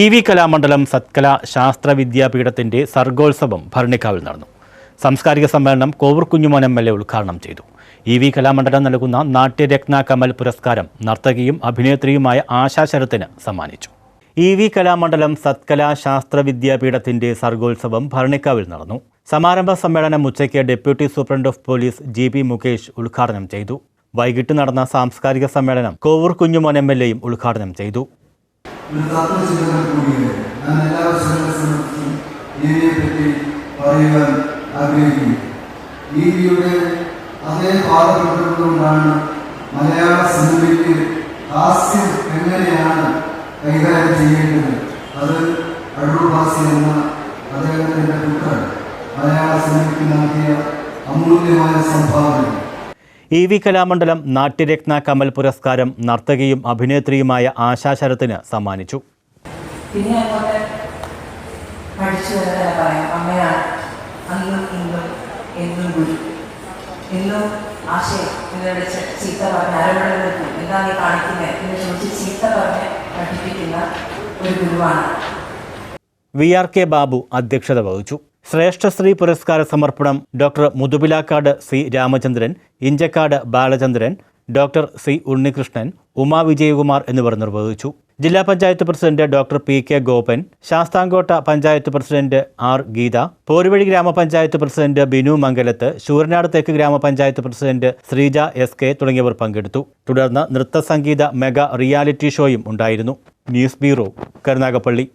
E V Kalamandalam സത്കല ശാസ്ത്ര വിദ്യാപീഠത്തിന്റെ സർഗോത്സവം ഭരണിക്കാവിൽ നടന്നു. സാംസ്കാരിക സമ്മേളനം Kovoor Kunjumon M L A ഉദ്ഘാടനം ചെയ്തു. ഇ വി കലാമണ്ഡലം നൽകുന്ന നാട്യരത്ന കമൽ പുരസ്കാരം നർത്തകിയും അഭിനേത്രിയുമായ ആശാ ശരത്തിന് സമ്മാനിച്ചു. ഇ വി കലാമണ്ഡലം സത്കല ശാസ്ത്ര വിദ്യാപീഠത്തിന്റെ സർഗോത്സവം ഭരണിക്കാവിൽ നടന്നു. സമാരംഭ സമ്മേളനം ഉച്ചയ്ക്ക് deputy superintendent of police G P Mukesh ഉദ്ഘാടനം ചെയ്തു. വൈകിട്ട് നടന്ന സാംസ്കാരിക സമ്മേളനം കോവൂർ കുഞ്ഞുമോൻ എം എൽ എയും ഉദ്ഘാടനം ചെയ്തു. ഒരു തത്വചിന്തകൾ കൂടിയാണ് ഞാൻ എല്ലാ വർഷങ്ങളെ സംബന്ധിച്ചും ഈവിയെ പറ്റി പറയുവാൻ ആഗ്രഹിക്കുന്നു. ഈവിയുടെ അതേ പാത മലയാള സിനിമയ്ക്ക് ഹാസ്യം എങ്ങനെയാണ് കൈകാര്യം ചെയ്യേണ്ടത്? അത് അടൂർ ബാസി എന്ന അദ്ദേഹത്തിന്റെ പുത്രൻ. മലയാള സിനിമയ്ക്ക് നൽകിയ അമൂല്യമായ സംഭാവന ഇ വി കലാമണ്ഡലം നാട്യരത്ന കമൽ പുരസ്കാരം നർത്തകിയും അഭിനേത്രിയുമായ ആശാ ശരത്തിന് സമ്മാനിച്ചു. പിന്നെ അങ്ങോട്ട് പഠിച്ചു വരുന്നത് പറയാം അമ്മയാണ് അന്നും ഇന്നും എന്നും ഗുരു. എന്നും ആശയം എന്നെ വിളിച്ച് ചീത്ത പറഞ്ഞ് അരമണ നിൽക്കും എന്താ നീ കാണിക്കുന്നത് എന്ന് ചോദിച്ച് ചീത്ത പറഞ്ഞ് പഠിപ്പിക്കുന്ന ഒരു ഗുരുവാണ്. വി ആർ കെ ബാബു അധ്യക്ഷത വഹിച്ചു. ശ്രേഷ്ഠശ്രീ പുരസ്കാര സമർപ്പണം doctor Muthupilakkad C. Ramachandran Inchakkad Balachandran doctor C. Unnikrishnan Uma Vijayakumar എന്നിവർ നിർവഹിച്ചു. ജില്ലാ panchayat president doctor P. K. Gopan Sasthamkotta panchayat president R. Geetha Poruvazhy ഗ്രാമപഞ്ചായത്ത് പ്രസിഡന്റ് ബിനു മംഗലത്ത് ശൂരനാട് തെക്ക് ഗ്രാമപഞ്ചായത്ത് പ്രസിഡന്റ് ശ്രീജ എസ്. കെ. തുടങ്ങിയവർ പങ്കെടുത്തു. തുടർന്ന് നൃത്ത സംഗീത മെഗാ റിയാലിറ്റി ഷോയും ഉണ്ടായിരുന്നു. News bureau Karunagappally.